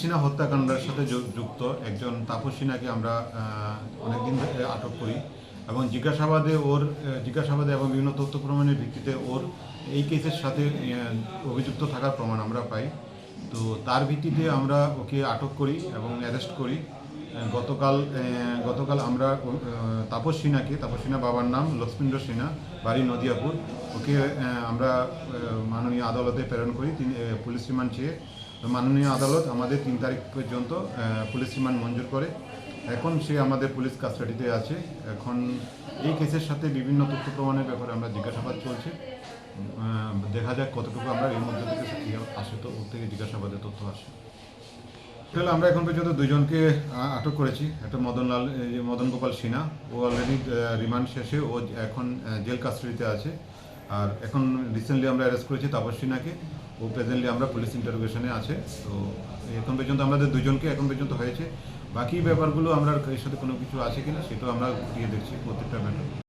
সিনহা হত্যাকাণ্ডের সাথে যুক্ত একজন তাপস সিনহাকে আমরা অনেকদিন আটক করি এবং জিজ্ঞাসাবাদে ওর জিজ্ঞাসাবাদে এবং বিভিন্ন তথ্য প্রমাণের ভিত্তিতে ওর এই কেসের সাথে অভিযুক্ত থাকার প্রমাণ আমরা পাই। তো তার ভিত্তিতে আমরা ওকে আটক করি এবং অ্যারেস্ট করি। গতকাল গতকাল আমরা তাপস সিনহাকে তাপস সিনহা বাবার নাম লক্ষ্মীন্দ্র সিনহা, বাড়ি নদিয়াপুর, ওকে আমরা মাননীয় আদালতে প্রেরণ করি। তিনি পুলিশ রিমান্ড চেয়ে তো মাননীয় আদালত আমাদের তিন তারিখ পর্যন্ত পুলিশ রিমান্ড মঞ্জুর করে। এখন সে আমাদের পুলিশ কাস্টাডিতে আছে। এখন এই কেসের সাথে বিভিন্ন তথ্য প্রমাণের ব্যাপারে আমরা জিজ্ঞাসাবাদ চলছে। দেখা যাক কতটুকু আমরা এর মধ্যে থেকে আসে তো ওর থেকে জিজ্ঞাসাবাদের তথ্য আসে। তাহলে আমরা এখন পর্যন্ত দুজনকে আটক করেছি। একটা মদনলাল মদন গোপাল সিনহা, ও অলরেডি রিমান্ড শেষে ও এখন জেল কাস্টাডিতে আছে। আর এখন রিসেন্টলি আমরা অ্যারেস্ট করেছি তাপস সিনহাকে। ও প্রেজেন্টলি আমরা পুলিশ ইন্টারোগেশনে আছে, তো এখন পর্যন্ত আমাদের দুজনকে এখন পর্যন্ত হয়েছে। বাকি ব্যাপারগুলো আমরা এর সাথে কোনো কিছু আছে কিনা সেটাও আমরা দিয়ে দেখছি প্রত্যেকটা ম্যাটার